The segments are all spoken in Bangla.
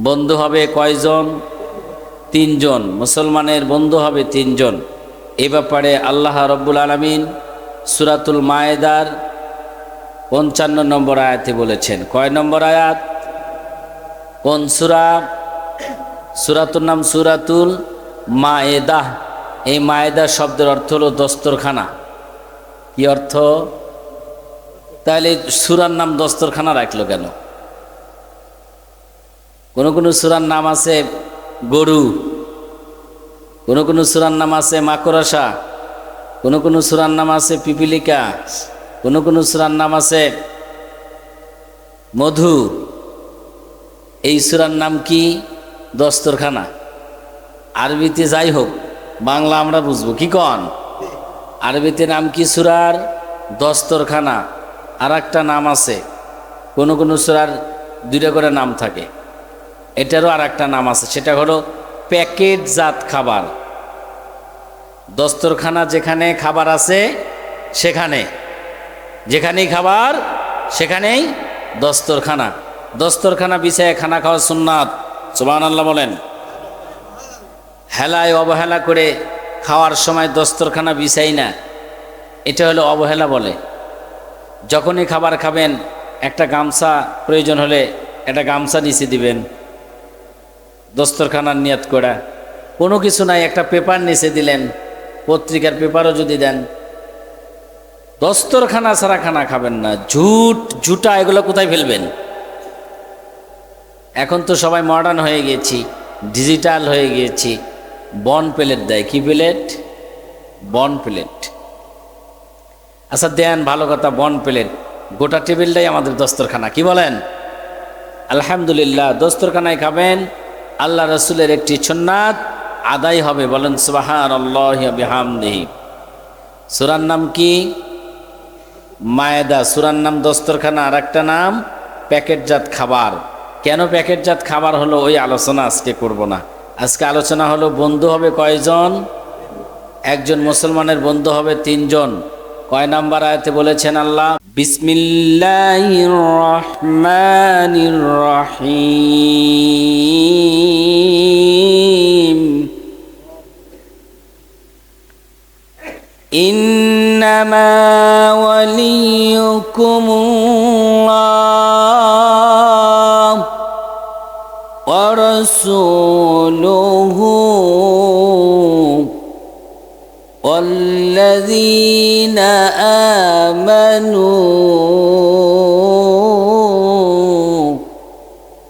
বন্ধু হবে কয়জন? তিনজন। মুসলমানের বন্ধু হবে তিনজন। এ ব্যাপারে আল্লাহ রব্বুল আলমিন সুরাতুল মায়েদার পঞ্চান্ন নম্বর আয়াতে বলেছেন। কয় নম্বর আয়াত? কোন সুরা? সুরাতুর নাম সুরাতুল মায়েদাহ এই মায়েদা শব্দের অর্থ হলো দস্তরখানা। কি অর্থ? তাহলে সুরার নাম দস্তরখানা রাখল কেন? কোন কোন সুরার নাম আছে গরু, কোন কোন সুরার নাম আছে মাকড়সা, কোন কোন সুরার নাম আছে পিপিলিকা, কোন কোন সুরার নাম আছে মধু। এই সুরার নাম কি? দস্তরখানা। আরবিতে যাই হোক, বাংলা আমরা বুঝব। কি কন? আরবিতে নাম কি সুরার? দস্তরখানা। আর একটা নাম আছে। কোন কোন সুরার দুইটা করে নাম থাকে। এটারও আর একটা নাম আছে, সেটা হলো প্যাকেটজাত খাবার। দস্তরখানা যেখানে খাবার আছে, সেখানে। যেখানেই খাবার, সেখানেই দস্তরখানা। দস্তরখানা বিছায় খানা খাওয়া সুন্নাত সুবান আল্লাহ বলেন। হেলায় অবহেলা করে খাওয়ার সময় দস্তরখানা বিছাই না। এটা হলো অবহেলা বলে। যখনই খাবার খাবেন, একটা গামছা প্রয়োজন হলে একটা গামছা নিচে দিবেন। দস্তরখানার নিয়াত করা। কোনো কিছু নাই, একটা পেপার নিচে দিলেন, পত্রিকার পেপারও যদি দেন। দস্তরখানা ছাড়া খানা খাবেন না, ঝুট, ঝুটা, এগুলো কোথায় ফেলবেন? এখন তো সবাই মডার্ন হয়ে গেছি ডিজিটাল হয়ে গিয়েছি বন প্লেট দেয়, কি প্লেট? বন প্লেট। আচ্ছা দেন, ভালো কথা, বন প্লেট। গোটা টেবিলটাই আমাদের দস্তরখানা, কি বলেন? আলহামদুলিল্লাহ, দস্তরখানায় খাবেন আল্লাহ রসুলের একটি সুন্নাত আদায় হবে। বলেন সুবাহান আল্লাহামদেহি সুরার নাম কি? মায়েদা। সুরার নাম দস্তরখানা আর একটা নাম, প্যাকেটজাত খাবার। কেন প্যাকেটজাত খাবার হলো? ওই আলোচনা আজকে করব না। আজকে আলোচনা হলো, বন্ধু হবে কয়জন? একজন মুসলমানের বন্ধু হবে তিনজন। কয় নাম্বার আয়াতে বলেছেন আল্লাহ? بسم الله الرحمن الرحيم إنما وليكم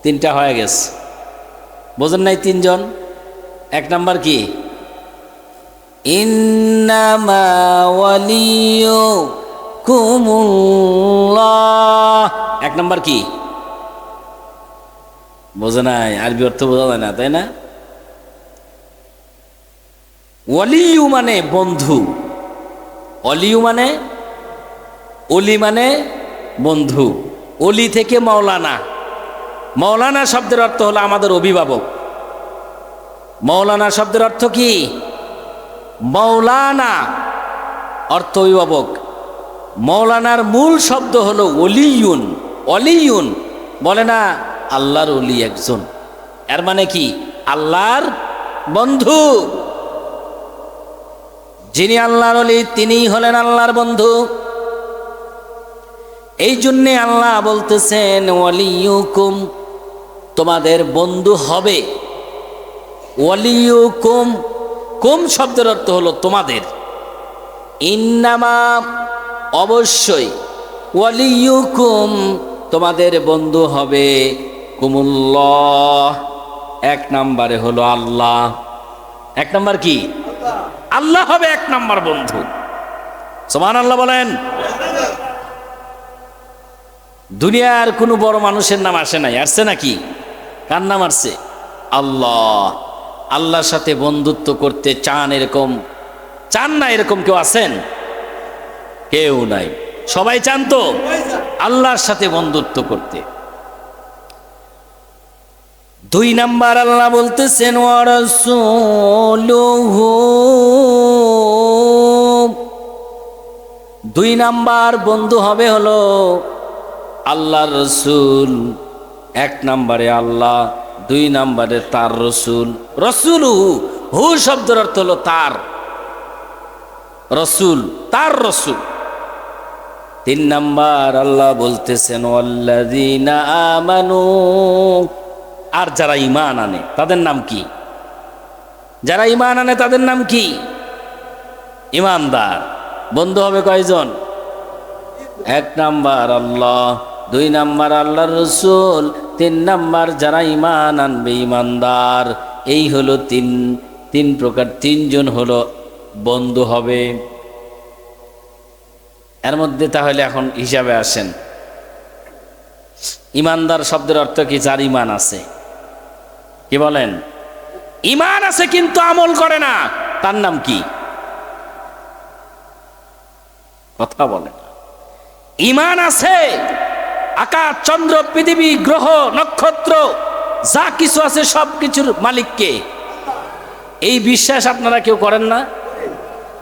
তিনটা হয়ে গেছে। বোঝেন নাই তিনজন? এক নাম্বার কি? এক নাম্বার কি? বোঝে নাই, আরবি অর্থ বোঝা যায় না, তাই না? ওয়ালিউ মানে বন্ধু। অলিউ মানে অলি মানে বন্ধু, অলি থেকে মৌলানা মৌলানা শব্দের অর্থ হলো আমাদের অভিভাবক। মৌলানা শব্দের অর্থ কি? মৌলানা অর্থ অভিভাবক। মৌলানার মূল শব্দ হলো অলিউন অলিউন বলে না, আল্লাহর অলি একজন। এর মানে কি? আল্লাহর বন্ধু। যিনি আল্লাহর অলি, তিনিই হলেন আল্লাহর বন্ধু। এই জন্যে আল্লাহ বলতেছেন ওয়ালিউকুম তোমাদের বন্ধু হবে। ওয়ালিউকুম কুম শব্দের অর্থ হলো তোমাদের। ইন্নামা অবশ্যই। ওয়ালিউকুম তোমাদের বন্ধু হবে। কুমুল্লাহ এক নম্বরে হলো আল্লাহ। এক নম্বর কি? আল্লাহ। হবে এক নম্বর বন্ধু। সমান আল্লাহ বলেন। দুনিয়ার কোনো বড় মানুষের নাম আসে নাই, আসছে নাকি? কার নাম আসছে? আল্লাহ। আল্লাহর সাথে বন্ধুত্ব করতে চান এরকম, চান না এরকম কেউ আছেন? কেউ নাই। সবাই চান তো? আল্লাহর সাথে বন্ধুত্ব করতে। দুই নাম্বার আল্লাহ বলতেছেন দুই নাম্বার বন্ধু হবে হলো আল্লাহর রসুল, এক নম্বরে আল্লাহ, দুই নাম্বারে তার রসুল। রসুল, হু শব্দের অর্থ হলো তার। রসুল তার রসুল। তিন নাম্বার আল্লাহ বলতেছেন আমানু আর যারা ইমান আনে, তাদের নাম কি? যারা ইমান আনে, তাদের নাম কি? ইমানদার বন্ধু হবে কয়জন? এক নাম্বার আল্লাহ দুই নাম্বার আল্লাহর রসুল, তিন নাম্বার যারা ঈমান আনবে ইমানদার এই হলো তিন তিন প্রকার তিনজন হলো বন্ধু হবে। এর মধ্যে তাহলে এখন হিসাবে আসেন। ইমানদার শব্দের অর্থ কি? যার ইমান আছে। কি বলেন? ইমান আছে কিন্তু আমল করে না। তার নাম কি? কথা বলেন ইমান আছে। আকাশ, চন্দ্র, পৃথিবী, গ্রহ, নক্ষত্র, যা কিছু আছে সব কিছুর মালিককে। এই বিশ্বাস আপনারা কেউ করেন না?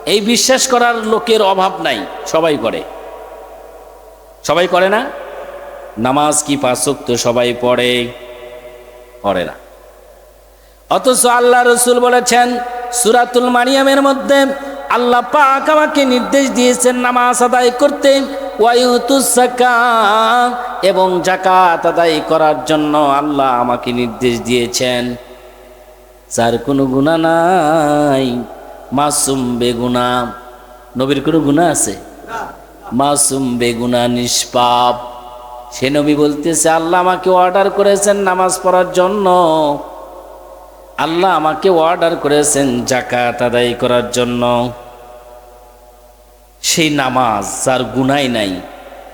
এই বিশ্বাস করার লোকের অভাব নাই, সবাই করে। সবাই করে না? নামাজ কি পাঁচক তো সবাই পড়ে? পড়ে না। অথচ আল্লাহ রসুল বলেছেন, সুরাতুল মারিয়ামের মধ্যে আল্লাহ পাক আমাকে নির্দেশ দিয়েছেন নামাজ আদায় করতে। এবং জাকাত আদায় করার জন্য আল্লাহ আমাকে নির্দেশ দিয়েছেন। যার কোনো গুণা নাই, মাসুম বেগুনা নবীর কোনো গুণা আছে? মাসুম বেগুনা নিষ্পাপ। সে নবী বলতেছে, আল্লাহ আমাকে অর্ডার করেছেন নামাজ পড়ার জন্য। আল্লাহ আমাকে অর্ডার করেছেন জাকাত আদায় করার জন্য। সেই নামাজ যার গুনাই নাই,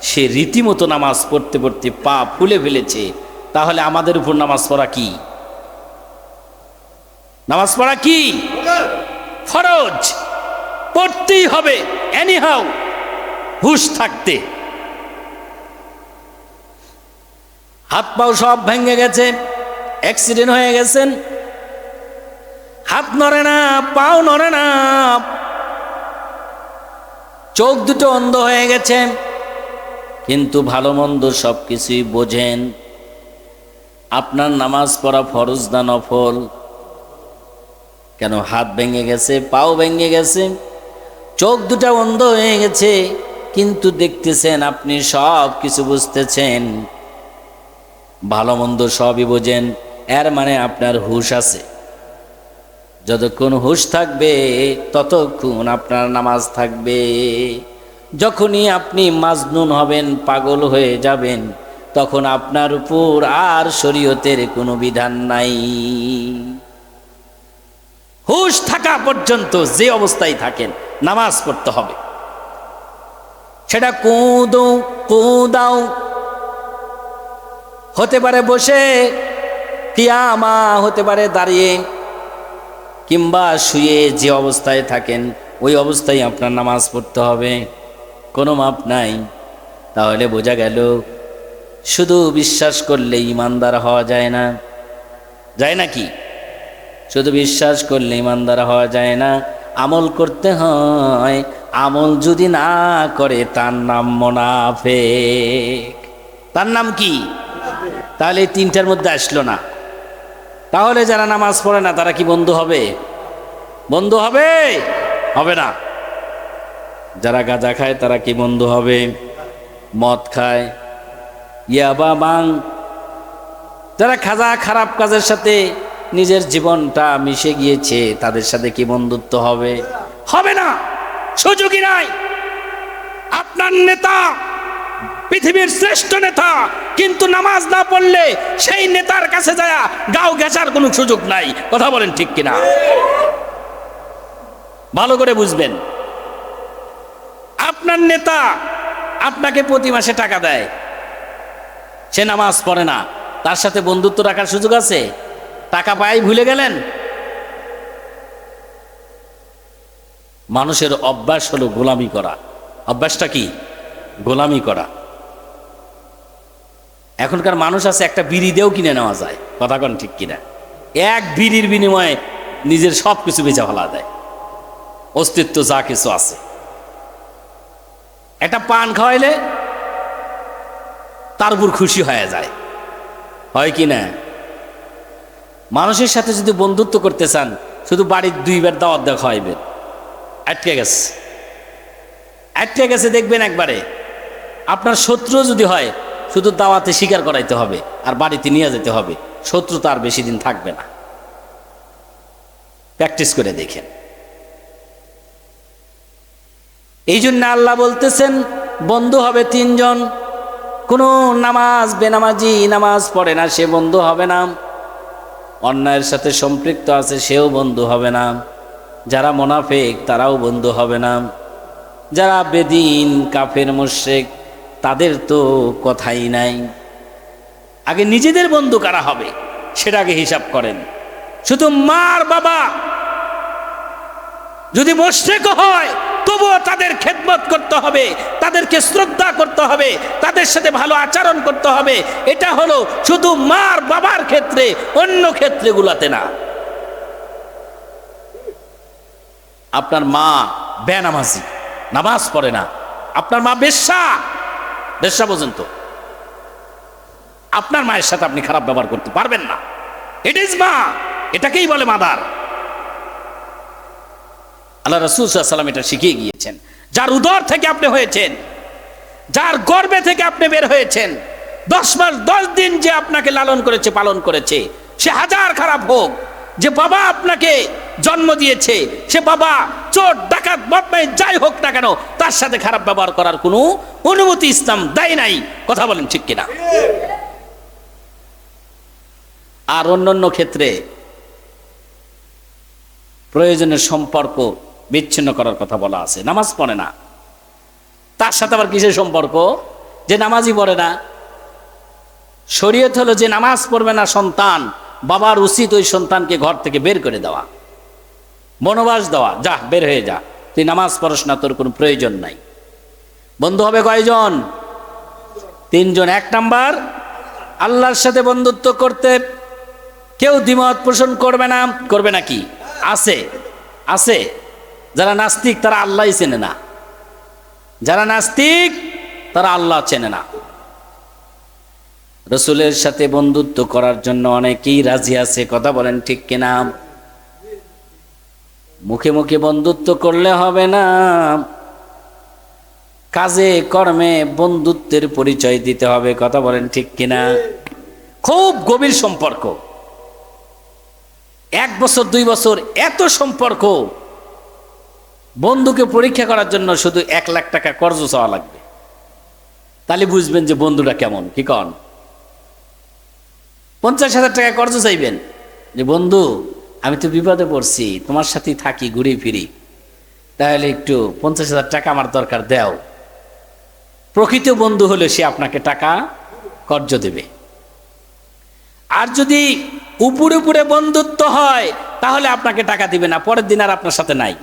সে রীতিমতো নামাজ পড়তে পড়তে পা ফুলে ফেলেছে, তাহলে আমাদের উপর নামাজ পড়া কি? নামাজ পড়া কি? ফরজ। পড়তেই হবে এনিহাউ হুশ থাকতে। হাত পাও সব ভেঙে গেছে অ্যাক্সিডেন্ট হয়ে গেছেন। হাত নড়ে না, পাও নড়ে না চোখ দুটো অন্ধ হয়ে গেছে, কিন্তু ভালো মন্দ সব কিছুই বোঝেন। আপনার নামাজ পড়া ফরজ না নফল? কেন হাত ভেঙে গেছে, পাও ভেঙে গেছে? চোখ দুটা অন্ধ হয়ে গেছে, কিন্তু দেখতেছেন আপনি সব কিছু বুঝতেছেন। ভালো মন্দ সবই বোঝেন, এর মানে আপনার হুশ আছে। যতক্ষণ হুশ থাকবে, ততক্ষণ আপনার নামাজ থাকবে। যখনই আপনি মাজনুন হবেন, পাগল হয়ে যাবেন, তখন আপনার উপর আর শরীয়তের কোনো বিধান নাই। হুশ থাকা পর্যন্ত যে অবস্থায় থাকেন, নামাজ পড়তে হবে। সেটা কুঁদো, কুঁদাও। হতে পারে বসে, কিয়ামা হতে পারে দাঁড়িয়ে। কিংবা শুয়ে যে অবস্থায় থাকেন, ওই অবস্থায় আপনার নামাজ পড়তে হবে। কোনো মাপ নাই। তাহলে বোঝা গেল, শুধু বিশ্বাস করলে ইমানদার হওয়া যায় না। যায় না কি? শুধু বিশ্বাস করলে ইমানদার হওয়া যায় না। আমল করতে হয়। আমল যদি না করে, তার নাম মোনাফেক। তার নাম কি? তাহলে তিনটার মধ্যে আসলো না। তাহলে যারা নামাজ পড়ে না, তারা কি বন্ধু হবে? বন্ধু হবে? হবে না। যারা গাঁজা খায়, তারা কি বন্ধু হবে? মদ খায়। ইয়াবা বাং যারা খাজা খারাপ কাজের সাথে নিজের জীবনটা মিশে গিয়েছে, তাদের সাথে কি বন্ধুত্ব হবে? হবে না। সুযোগই নাই। আপনার নেতা পৃথিবীর শ্রেষ্ঠ নেতা, কিন্তু নামাজ না পড়লে সেই নেতার কাছে যায় গাও গেছার কোনো সুযোগ নাই। কথা বলেন ঠিক কিনা? ভালো করে বুঝবেন। আপনার নেতা আপনাকে প্রতি মাসে টাকা দেয়। সে নামাজ পড়ে না। তার সাথে বন্ধুত্ব রাখার সুযোগ আছে? টাকা পাই, ভুলে গেলেন? মানুষের অভ্যাস হলো গোলামি করা। অভ্যাসটা কি? গোলামি করা। এখনকার মানুষ আছে, একটা বিড়ি দিয়েও কিনে নেওয়া যায়। কথা কন ঠিক কিনা? এক বিড়ির বিনিময়ে নিজের সব কিছু বেচা ফেলা দেয়। অস্তিত্ব যা কিছু আছে। একটা পান খাওয়াইলে তার উপর খুশি হয়ে যায়। হয় কি না? মানুষের সাথে যদি বন্ধুত্ব করতে চান, শুধু বাড়ির দুইবার দাওয়াত দেখা হইবেন আটকে গেছে। আটকে গেছে দেখবেন একবারে। আপনার শত্রু যদি হয় শুধু দাওয়াতে স্বীকার করাইতে হবে আর বাড়িতে নিয়ে যেতে হবে। শত্রু তার বেশি দিন থাকবে না। প্র্যাকটিস করে দেখেন। এই জন্য আল্লাহ বলতেছেন, বন্ধু হবে তিনজন। কোনো নামাজ, বেনামাজি, নামাজ পড়ে না, সে বন্ধু হবে না। অন্যায়ের সাথে সম্পৃক্ত আছে, সেও বন্ধু হবে না। যারা মোনাফেক, তারাও বন্ধু হবে না। যারা বেদিন, কাফের মোশেক তাদের তো কথাই নাই। আগে নিজেদের বন্ধু কারা হবে, সেটা আগে হিসাব করেন। শুধু মার বাবা। যদি মোশেক হয়, তবুও তাদের খেদমত করতে হবে, তাদেরকে শ্রদ্ধা করতে হবে, তাদের সাথে ভালো আচরণ করতে হবে। এটা হলো শুধু মার বাবার ক্ষেত্রে, অন্য ক্ষেত্রেগুলোতে না। আপনার মা বেনামাজি, নামাজ পড়ে না। আপনার মা বেশ্যা বেশ্যা পর্যন্ত। আপনার মায়ের সাথে আপনি খারাপ ব্যবহার করতে পারবেন না। ইট ইজ মা এটাকেই বলে মাদার। আল্লাহ রসুল সাল্লাম এটা শিখিয়ে গিয়েছেন। যার উদর থেকে আপনি হয়েছেন, যার গর্বে থেকে আপনি বের হয়েছেন, দশ মাস, দশ দিন যে আপনাকে লালন করেছে, পালন করেছে, সে হাজার খারাপ হোক যে বাবা আপনাকে জন্ম দিয়েছে, সে বাবা চোর, ডাকাত বদমাই যাই হোক না কেন, তার সাথে খারাপ ব্যবহার করার কোনো অনুমতি ইসলাম দেয় নাই। কথা বলেন ঠিক কিনা? আর অন্যান্য ক্ষেত্রে প্রয়োজনের সম্পর্ক বিচ্ছিন্ন করার কথা বলা আছে। নামাজ পড়ে না। তার সাথে আবার কিসের সম্পর্ক? যে নামাজই পড়ে না। শরীয়ত হলো যে নামাজ পড়বে না সন্তান বাবার উচিত ওই সন্তানকে ঘর থেকে বের করে দেওয়া। বনবাস দেওয়া, যা, বের হয়ে যা। তুই নামাজ পড়াশোনা তোর কোনো প্রয়োজন নাই। বন্ধু হবে কয়জন? তিনজন। এক নাম্বার, আল্লাহর সাথে বন্ধুত্ব করতে কেউ দ্বিমত পোষণ করবে না। করবে নাকি আছে। আছে। যারা নাস্তিক, তারা আল্লাহই চেনে না। যারা নাস্তিক, তারা আল্লাহ চেনে না। রসুলের সাথে বন্ধুত্ব করার জন্য অনেকেই রাজি আছে, কথা বলেন ঠিক কিনা? মুখে মুখে বন্ধুত্ব করলে হবে না। কাজে কর্মে বন্ধুত্বের পরিচয় দিতে হবে, কথা বলেন ঠিক কিনা? খুব গভীর সম্পর্ক। এক বছর, দুই বছর, এত সম্পর্ক। বন্ধুকে পরীক্ষা করার জন্য শুধু এক লাখ টাকা কর্জ চাওয়া লাগবে। তাহলে বুঝবেন যে বন্ধুটা কেমন, কি কন? পঞ্চাশ হাজার টাকা কর্জ চাইবেন। যে, বন্ধু, আমি তো বিপদে পড়ছি, তোমার সাথেই থাকি, ঘুরি ফিরি। তাহলে একটু পঞ্চাশ হাজার টাকা আমার দরকার, দেও। প্রকৃত বন্ধু হলে সে আপনাকে টাকা কর্জ দেবে। আর যদি উপরে উপরে বন্ধুত্ব হয়, তাহলে আপনাকে টাকা দিবে না, পরের দিন আর আপনার সাথে নাই।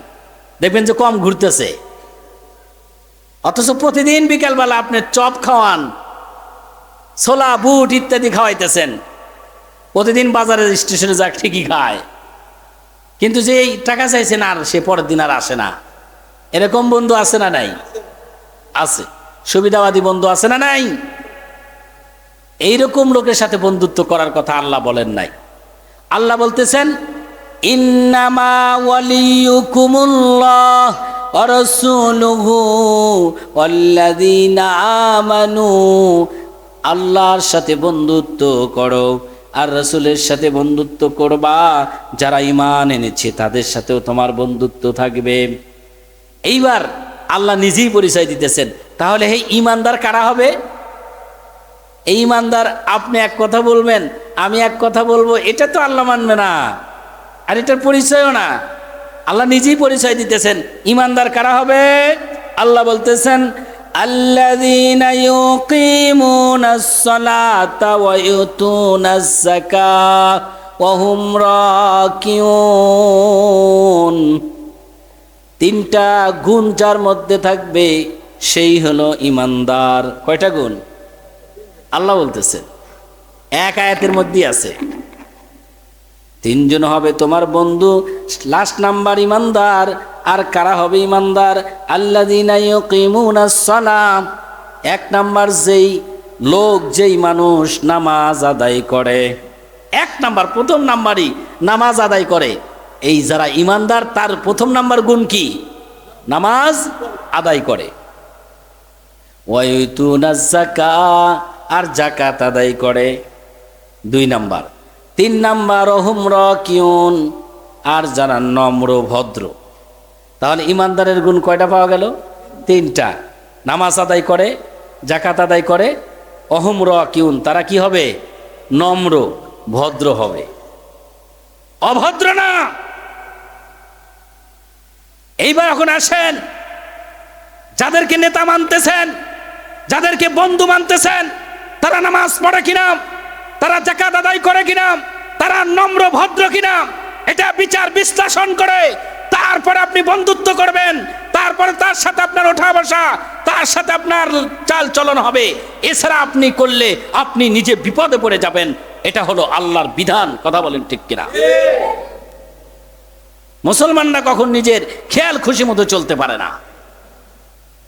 দেখবেন যে কম ঘুরতেছে। অথচ প্রতিদিন বিকালবেলা আপনি চপ খাওয়ান, ছোলা, বুট ইত্যাদি খাওয়াইতেছেন। প্রতিদিন বাজারের স্টেশনে যাক, ঠিকই খায়। কিন্তু যে টাকা চাইছে না, আর সে পরের দিন আর আসে না। এরকম বন্ধু আছে না নাই? আছে। সুবিধাবাদী বন্ধু আছে না নাই? এইরকম লোকের সাথে বন্ধুত্ব করার কথা আল্লাহ বলেন নাই। আল্লাহ বলতেছেন আল্লাহর সাথে বন্ধুত্ব করো। আর রসুলের সাথে বন্ধুত্ব করবা, যারা ইমান এনেছে তাদের সাথেও তোমার বন্ধুত্ব থাকবে। এইবার আল্লাহ নিজেই পরিচয় দিতেছেন। তাহলে এই ইমানদার কারা হবে? এই ইমানদার আপনি এক কথা বলবেন, আমি এক কথা বলব, এটা তো আল্লাহ মানবে না। আর এটার পরিচয়ও না। আল্লাহ নিজেই পরিচয় দিতেছেন। ইমানদার কারা হবে? আল্লাহ বলতেছেন الذين يقيمون الصلاة ويؤتون الزكاة وهم راكعون তিনটা গুণ যার মধ্যে থাকবে সেই হলো ইমানদার কয়টা গুণ আল্লাহ বলতেছে এক আয়াতের মধ্যেই আছে তিনজন হবে তোমার বন্ধু লাস্ট নাম্বার ইমানদার আর কারা হবে ইমানদার? আল্লাহ এক নাম্বার যেই লোক, যেই মানুষ নামাজ আদায় করে। এক নাম্বার, প্রথম নাম্বারই নামাজ আদায় করে। এই যারা ইমানদার, তার প্রথম নাম্বার গুণ কি? নামাজ আদায় করে। আর জাকাত আদায় করে। দুই নাম্বার। তিন নাম্বার অহুম্র রকিউন আর যারা নম্র, ভদ্র। তাহলে ইমানদারের গুণ কয়টা পাওয়া গেল? তিনটা। নামাজ আদায় করে জাকাত আদায় করে, অহম কিউন তারা কি হবে? নম্র, ভদ্র হবে। অভদ্র না! এইবার এখন আসেন। যাদেরকে নেতা মানতেছেন, যাদেরকে বন্ধু মানতেছেন, তারা নামাজ পড়ে কিনা? তারা জাকাত আদায় করে কিনা? তারা নম্র, ভদ্র কিনা? এটা বিচার বিশ্লেষণ করে তারপরে আপনি বন্ধুত্ব করবেন, তারপরে তার সাথে আপনার ওঠা বসা, তার সাথে আপনার চাল চলন হবে। এছাড়া আপনি করলে আপনি নিজে বিপদে পড়ে যাবেন। এটা হলো আল্লাহর বিধান, কথা বলেন ঠিক কিনা? মুসলমানরা কখন নিজের খেয়াল খুশি মতো চলতে পারে না।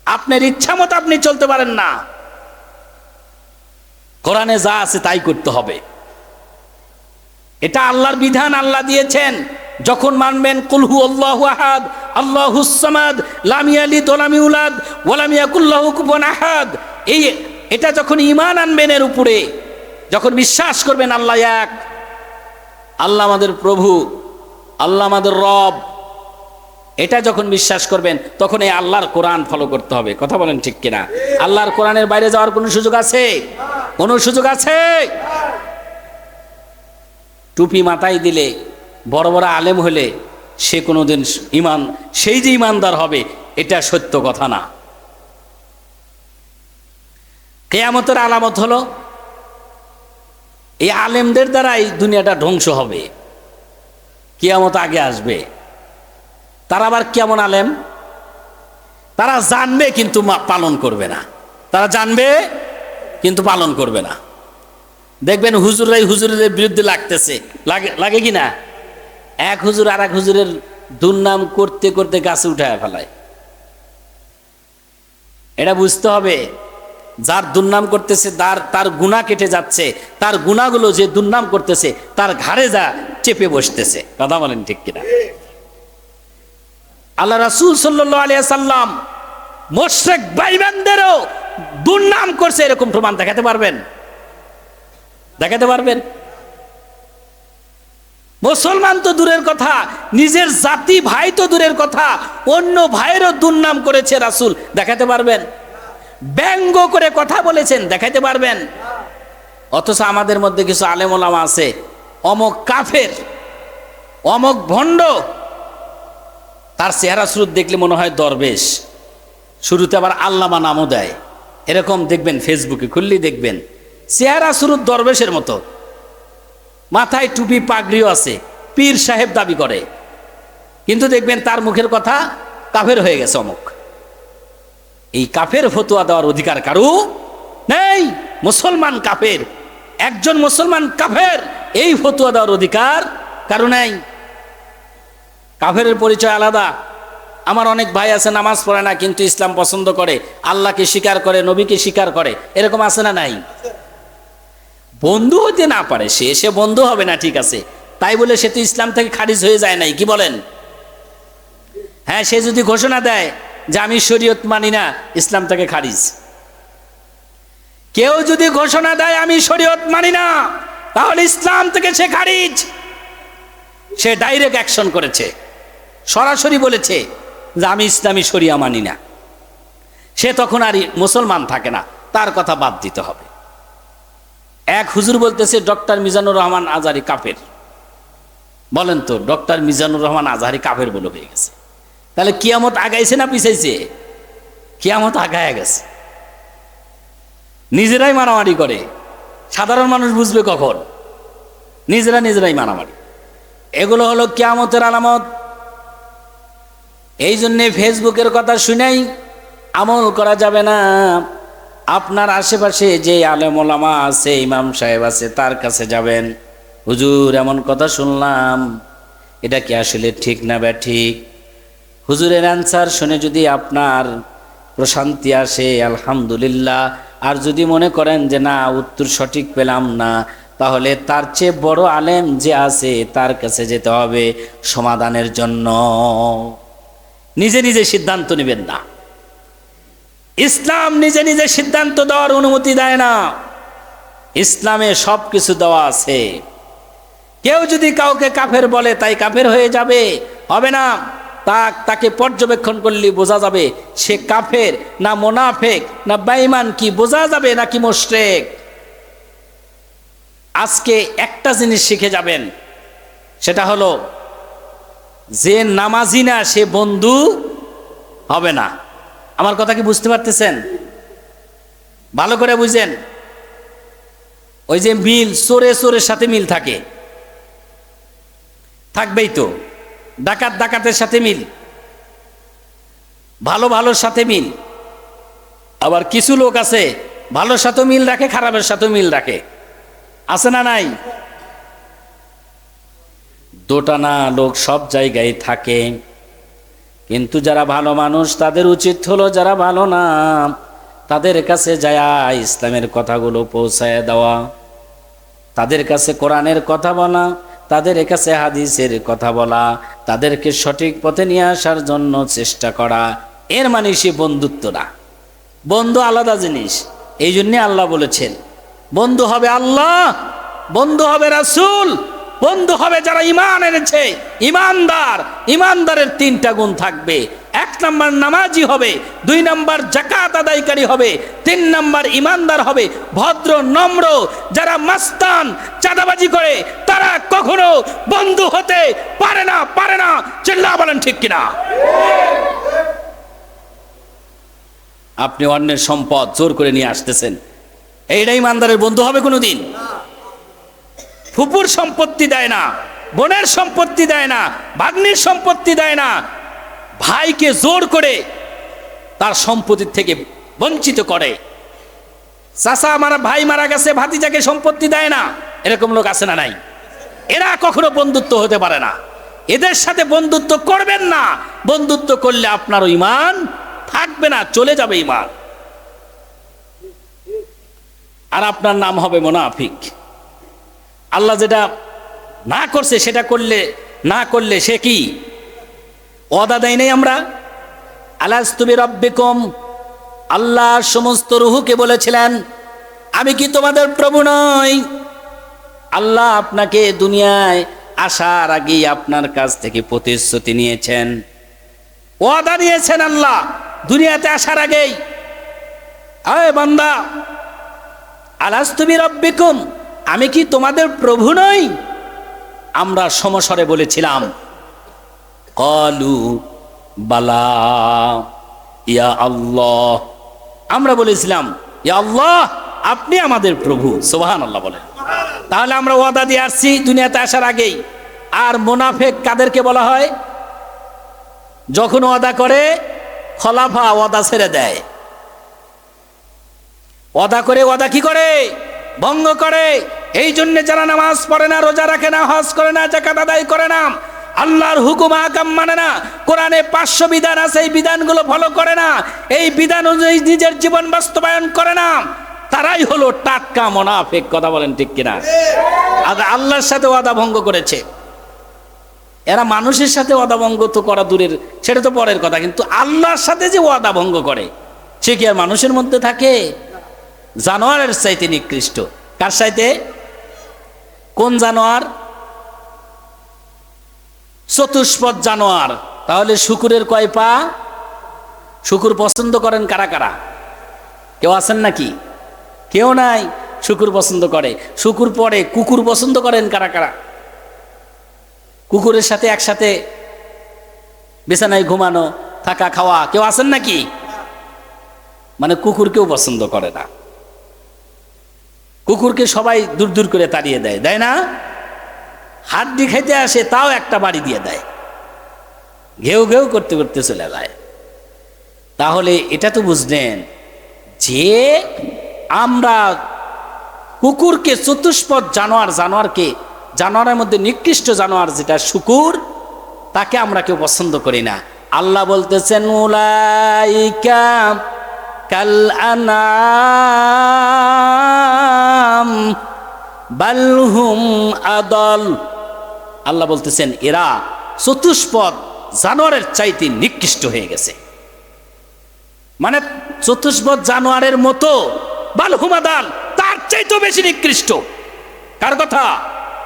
আপনার ইচ্ছা মতো আপনি চলতে পারেন না। কোরআনে যা আছে তাই করতে হবে। এটা আল্লাহর বিধান, আল্লাহ দিয়েছেন। যখন মানবেন কুলহু আল্লাহু আহাদ, আল্লাহু সামাদ, লাম ইয়ালিদ ওয়া লাম ইউলাদ ওয়া লাম ইয়াকুল লাহু কুফুয়ান আহাদ। এই, এটা যখন ঈমান আনবেন এর উপরে, যখন বিশ্বাস করবেন, আল্লাহ এক, আল্লাহ আমাদের প্রভু, আল্লাহ আমাদের রব। এটা যখন বিশ্বাস করবেন, তখন এই আল্লাহর কোরআন ফলো করতে হবে। কথা বলেন ঠিক কিনা? আল্লাহর কোরআনের বাইরে যাওয়ার কোনো সুযোগ আছে? কোনো সুযোগ আছে? টুপি মাথায় দিলে বড় বড় আলেম হলে সে কোনোদিন ইমান, সেই যে ইমানদার হবে, এটা সত্য কথা না। কেয়ামতের আলামত হলো, এই আলেমদের দ্বারা এই দুনিয়াটা ধ্বংস হবে। কেয়ামত আগে আসবে। তারা আবার কেমন আলেম? তারা জানবে কিন্তু পালন করবে না। তারা জানবে কিন্তু পালন করবে না। দেখবেন হুজুরাই হুজুরের বিরুদ্ধে লাগতেছে। লাগে লাগে কি না? এক হুজুর আর এক হুজুরের দুর্নাম করতে করতে গাছে উঠায় ফেলায়। এটা বুঝতে হবে, যার দুর্নাম করতেছে, তার তার গুণা কেটে যাচ্ছে, তার গুণাগুলো যে দুর্নাম করতেছে, তার ঘাড়ে যা চেপে বসতেছে। কথা বলেন ঠিক কিনা? আল্লাহ রাসুল সাল্লাহ আলিয়া সাল্লাম মোশেক বাইবানদেরও দুর্নাম করছে, এরকম প্রমাণ দেখাতে পারবেন? দেখাতে পারবেন? মুসলমান তো দূরের কথা, নিজের জাতি ভাই তো দূরের কথা, অন্য ভাইয়েরও দুর্নাম করেছে রাসুল, দেখাতে পারবেন? ব্যঙ্গ করে কথা বলেছেন, দেখাতে পারবেন? অথচ আমাদের মধ্যে কিছু আলেমোলামা আছে, অমক কাফের, অমক ভণ্ড, তার চেহারা স্রোত দেখলে মনে হয় দরবেশ, শুরুতে আবার আল্লামা নামও দেয়। এরকম দেখবেন ফেসবুকে খুললেই দেখবেন, চেহারা স্রোত দরবেশের মতো। মাথায় টুপি পাগড়িও আছে। পীর সাহেব দাবি করে। কিন্তু দেখবেন তার মুখের কথা কাফের হয়ে গেছে অমুক। এই কাফের ফতুয়া দেওয়ার অধিকার কারু? নেই। মুসলমান কাফের। একজন মুসলমান কাফের, এই ফতুয়া দেওয়ার অধিকার কারু নাই? কাফের পরিচয় আলাদা। আমার অনেক ভাই আছে, নামাজ পড়ে না, কিন্তু ইসলাম পছন্দ করে। আল্লাহকে স্বীকার করে, নবীকে স্বীকার করে। এরকম আছে না নাই? বন্ধু হতে না পারে, সে সে বন্ধু হবে না, ঠিক আছে। তাই বলে সে তো ইসলাম থেকে খারিজ হয়ে যায় নাই, কি বলেন? হ্যাঁ সে যদি ঘোষণা দেয় যে আমি শরীয়ত মানি না, ইসলাম থেকে খারিজ। কেউ যদি ঘোষণা দেয় আমি শরীয়ত মানি না, তাহলে ইসলাম থেকে সে খারিজ। সে ডাইরেক্ট অ্যাকশন করেছে। সরাসরি বলেছে যে আমি ইসলামী শরিয়া মানি না। সে তখন আর মুসলমান থাকে না, তার কথা বাদ দিতে হবে। এক হুজুর বলতেছে, ডক্টর মিজানুর রহমান আজারি কাফের। বলেন তো, ডক্টর মিজানুর রহমান আজারি কাফের বলে হয়ে গেছে। তাহলে কিয়ামত আগাইছে না পিছাইছে? কিয়ামত আগায় গেছে। নিজেরাই মারামারি করে। সাধারণ মানুষ বুঝবে কখন? নিজেরা নিজেরাই মারামারি। এগুলো হলো কিয়ামতের আলামত। এই জন্যে ফেসবুকের কথা শুনেই আমল করা যাবে না। আপনার আশেপাশে যে আলেমোলামা আছে, ইমাম সাহেব আছে, তার কাছে যাবেন। হুজুর, এমন কথা শুনলাম। এটা কি আসলে ঠিক না ব্যা ঠিক? হুজুরের অ্যান্সার শুনে যদি আপনার প্রশান্তি আসে, আলহামদুলিল্লাহ। আর যদি মনে করেন যে না, উত্তর সঠিক পেলাম না, তাহলে তার চেয়ে বড় আলেম যে আছে, তার কাছে যেতে হবে সমাধানের জন্য। নিজে নিজে সিদ্ধান্ত নেবেন না। ইসলাম নিজে নিজে সিদ্ধান্ত দেওয়ার অনুমতি দেয় না। ইসলামে সব কিছু দেওয়া আছে। কেউ যদি কাউকে কাফের বলে, তাই কাফের হয়ে যাবে। হবে না। তা তাকে পর্যবেক্ষণ করলে বোঝা যাবে সে কাফের না মোনাফেক, না বাইমান কি, বোঝা যাবে নাকি মোশরেক? আজকে একটা জিনিস শিখে যাবেন। সেটা হলো, যে নামাজি না, সে বন্ধু হবে না। আমার কথা কি বুঝতে পারতেছেন? ভালো করে বুঝেন। ওই যে মিল চোরে চোরের সাথে মিল থাকে। থাকবেই তো। ডাকাত ডাকাতের সাথে মিল। ভালো ভালোর সাথে মিল। আবার কিছু লোক আছে, ভালোর সাথে মিল রাখে, খারাপের সাথে মিল রাখে। আছে না নাই? দোটানা লোক সব জায়গায় থাকে। কিন্তু যারা ভালো মানুষ, তাদের উচিত হলো যারা ভালো না, তাদের কাছে যায়া ইসলামের কথাগুলো পৌঁছায় দেওয়া, তাদের কাছে কোরআনের কথা বলা, তাদের কাছে হাদিসের কথা বলা, তাদেরকে সঠিক পথে নিয়ে আসার জন্য চেষ্টা করা। এর মানে সে বন্ধুত্ব না। বন্ধু আলাদা জিনিস, এই জন্যে আল্লাহ বলেছেন, বন্ধু হবে আল্লাহ, বন্ধু হবে রাসূল। বন্ধু হবে যারা ইমান এনেছে। ইমানদার ইমানদারের তিনটা গুণ থাকবে। এক নাম্বার নামাজি হবে, দুই নাম্বার জাকাত আদায়কারী হবে, তিন নাম্বার ইমানদার হবে, ভদ্র, নম্র, যারা মাস্তান, চাঁদাবাজি করে, তারা কখনো বন্ধু হতে পারে না পারে না। চিল্লা বলেন ঠিক কিনা? আপনি অন্যের সম্পদ জোর করে নিয়ে আসতেছেন। এইটা ইমানদারের বন্ধু হবে কোনোদিন? ফুপুর সম্পত্তি দেয় না, বোনের সম্পত্তি দেয় না, ভাগ্নির সম্পত্তি দেয় না। ভাইকে জোর করে তার সম্পত্তির থেকে বঞ্চিত করে। চাষা মারা ভাই মারা গেছে, ভাতিজাকে সম্পত্তি দেয় না। এরকম লোক আছে না নাই? এরা কখনো বন্ধুত্ব হতে পারে না। এদের সাথে বন্ধুত্ব করবেন না। বন্ধুত্ব করলে আপনার ইমান থাকবে না, চলে যাবে ইমান। আর আপনার নাম হবে মোনাফিক। আল্লাহ যেটা না করছে, সেটা করলে, না করলে সে কি? অদা দেয় নেই আমরা? আলাস তুমি রব্বিকম আল্লাহ সমস্ত রুহুকে বলেছিলেন, আমি কি তোমাদের প্রভু নই? আল্লাহ আপনাকে দুনিয়ায় আসার আগেই আপনার কাছ থেকে প্রতিশ্রুতি নিয়েছেন। ওয়াদা নিয়েছেন আল্লাহ, দুনিয়াতে আসার আগেই। আয় বান্দা! আলাস তুমি রব্বিকুম আমি কি তোমাদের প্রভু নই? আমরা সমস্বরে বলেছিলাম, কলু, বালা, ইয়া আল্লাহ। আমরা বলেছিলাম, ইয়া আল্লাহ, আপনি আমাদের প্রভু। সোহান আল্লাহ বলেন তাহলে আমরা ওয়াদা দিয়ে আসছি দুনিয়াতে আসার আগেই। আর মোনাফেক কাদেরকে বলা হয়? যখন ওয়াদা করে, খলাফা ওয়াদা ছেড়ে দেয়। ওয়াদা করে, ওয়াদা কি করে? ভঙ্গ করে। এই জন্য যারা নামাজ পড়ে না, রোজা রাখে না, হজ করে না জাকাত আদায় করে না, আল্লাহর হুকুম আকাম মানে না, কোরআনে পাঁচশো বিধান আছে, এই বিধানগুলো ফলো করে না, এই বিধান অনুযায়ী নিজের জীবন বাস্তবায়ন করে না, তারাই হলো টাটকা মোনাফেক, কথা বলেন ঠিক কিনা? আল্লাহর সাথে ওয়াদা ভঙ্গ করেছে। এরা মানুষের সাথে ওয়াদা ভঙ্গ তো করা দূরের, সেটা তো পরের কথা, কিন্তু আল্লাহর সাথে যে ওয়াদা ভঙ্গ করে, সে কি আর মানুষের মধ্যে থাকে? জানোয়ারের চাইতে নিকৃষ্ট। কার চাইতে? কোন জানোয়ার? চতুষ্পদ জানোয়ার। তাহলে শুকুরের কয় পা? শুকুর পছন্দ করেন কারা কারা? কেউ আছেন নাকি? কেউ নাই, শুকুর পছন্দ করে। শুকুর পরে কুকুর পছন্দ করেন কারা কারা? কুকুরের সাথে একসাথে বিছানায় ঘুমানো, থাকা, খাওয়া, কেউ আছেন নাকি? মানে কুকুর কেউ পছন্দ করে না। কুকুরকে সবাই দূর দূর করে তাড়িয়ে দেয় দেয় না? হাড্ডি খেতে আসে, তাও একটা বাড়ি দিয়ে দেয়। ঘেউ ঘেউ করতে করতে চলে যায়। তাহলে এটা তো বুঝলেন যে আমরা কুকুরকে চতুষ্পদ জানোয়ার জানোয়ারকে, জানোয়ারের মধ্যে নিকৃষ্ট জানোয়ার যেটা শুকুর, তাকে আমরা কেউ পছন্দ করি না। আল্লাহ বলতেছেন, উলাইকা কাল আনাম বালহুম আদল। আল্লাহ বলতেছেন, এরা চতুষ্পদ জানোয়ারের চাইতে নিকৃষ্ট হয়ে গেছে। মানে চতুষ্পদ জানোয়ারের মতো বালহুম আদাল, তার চাইতেও বেশি নিকৃষ্ট। কার কথা?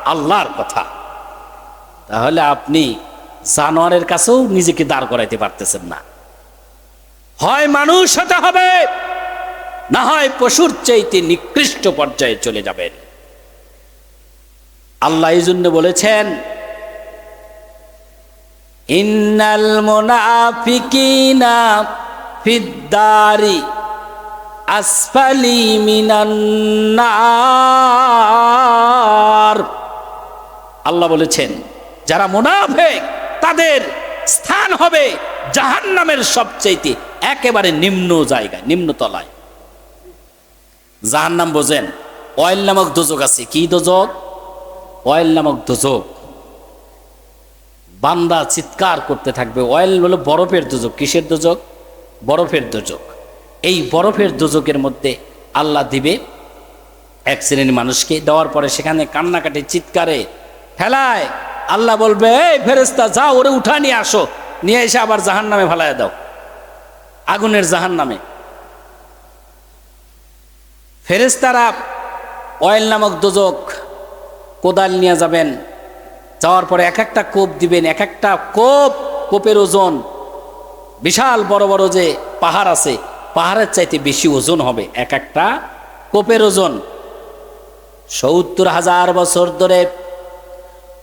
আল্লাহর কথা। তাহলে আপনি জানোয়ারের কাছেও নিজেকে দাঁড় করাইতে পারতেছেন না। হয় মানুষ হতে হবে, না হয় পশুর চাইতে নিকৃষ্ট পর্যায়ে চলে যাবেন। আল্লাহ এই জন্য বলেছেন, ইন্নাল মুনাফিকিনা ফিদ্দারি আসফালি আল্লাহ বলেছেন, যারা মুনাফেক, তাদের স্থান হবে জাহান্নামের সবচাইতে একেবারে নিম্ন জায়গায়, নিম্ন তলায়। জাহান্নাম বোঝেন, অয়েল নামক দোজক আছে। কি দোজক? অয়েল নামক দোজক। বান্দা চিৎকার করতে থাকবে, অয়েল হলো বরফের দোজক। কিসের দোজক? বরফের দোজক। এই বরফের দোজকের মধ্যে আল্লাহ দিবে এক শ্রেণির মানুষকে, দেওয়ার পরে সেখানে কান্নাকাটি, চিৎকারে, ফেলায়। আল্লাহ বলবে, এই ফেরেস্তা যাও, ওরে উঠা নিয়ে আসো। নিয়ে এসে আবার জাহান নামে ফেলায় দাও। আগুনের জাহান নামে ফেরেস্তারা অয়েল নামক দোজক কোদাল নিয়ে যাবেন, যাওয়ার পরে এক একটা কোপ দিবেন, এক একটা কোপ, কোপের ওজন। বিশাল, বড় বড় যে পাহাড় আছে, পাহাড়ের চাইতে বেশি ওজন হবে এক একটা কোপের ওজন। সত্তর হাজার বছর ধরে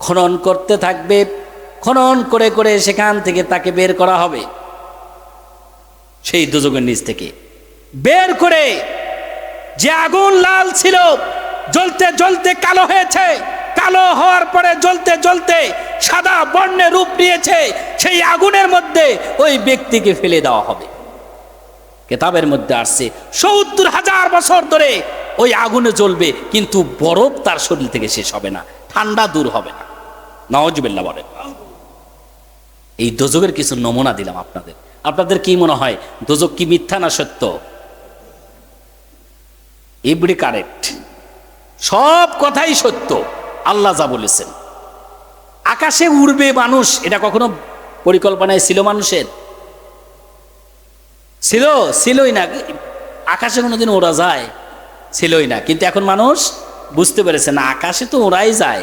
খনন করতে থাকবে, খনন করে করে সেখান থেকে তাকে বের করা হবে। সেই দুযোগের নিচ থেকে। বের করে যে আগুন লাল ছিল, জ্বলতে জ্বলতে কালো হয়েছে, কালো হওয়ার পরে জ্বলতে জ্বলতে সাদা বর্ণে রূপ নিয়েছে, সেই আগুনের মধ্যে ওই ব্যক্তিকে ফেলে দেওয়া হবে। কেতাবের মধ্যে আসছে, সত্তর হাজার বছর ধরে ওই আগুনে জ্বলবে, কিন্তু বরফ তার শরীর থেকে শেষ হবে না, ঠান্ডা দূর হবে না। নওয়াজবিল্লা বলেন। এই দোজকের কিছু নমুনা দিলাম আপনাদের। আপনাদের কি মনে হয়? দোজক কি মিথ্যা না সত্য? ইবড়ি কারেক্ট সব কথাই সত্য। আল্লাহ যা বলেছেন। আকাশে উড়বে মানুষ, এটা কখনো পরিকল্পনায় ছিল মানুষের? ছিল, ছিলই না। আকাশে কোনোদিন ওরা যায়? ছিলই না। কিন্তু এখন মানুষ বুঝতে পেরেছে, না, আকাশে তো ওরাই যায়।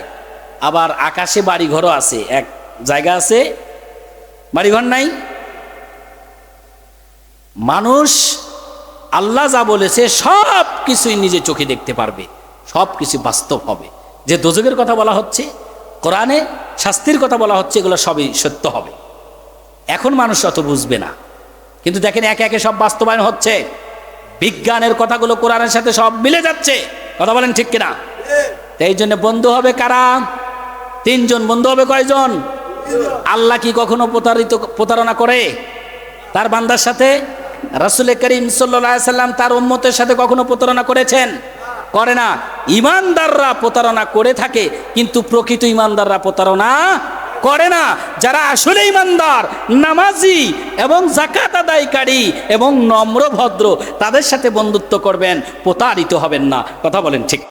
আবার আকাশে বাড়িঘরও আছে। এক জায়গা আছে, বাড়িঘর নাই? মানুষ আল্লাহ যা বলেছে সব কিছুই নিজে চোখে দেখতে পারবে, সব কিছু বাস্তব হবে। যে দোজকের কথা বলা হচ্ছে, কোরআনে শাস্তির কথা বলা হচ্ছে, এগুলো সবই সত্য হবে। এখন মানুষ অত বুঝবে না। কিন্তু দেখেন একে একে সব বাস্তবায়ন হচ্ছে। বিজ্ঞানের কথাগুলো কোরআনের সাথে সব মিলে যাচ্ছে। কথা বলেন ঠিক কিনা? এই জন্য বন্ধু হবে কারা? তিনজন বন্ধু হবে কয়জন? আল্লাহ কি কখনো প্রতারিত প্রতারণা করে? তার বান্দার সাথে রাসুল করিম সাল্লা সাল্লাম তার উম্মতের সাথে কখনো প্রতারণা করেছেন? করে না। ইমানদাররা প্রতারণা করে থাকে, কিন্তু প্রকৃত ইমানদাররা প্রতারণা করে না। যারা আসলে ইমানদার, নামাজি এবং জাকাত আদায়কারী এবং নম্র ভদ্র, তাদের সাথে বন্ধুত্ব করবেন, প্রতারিত হবেন না। কথা বলেন ঠিক।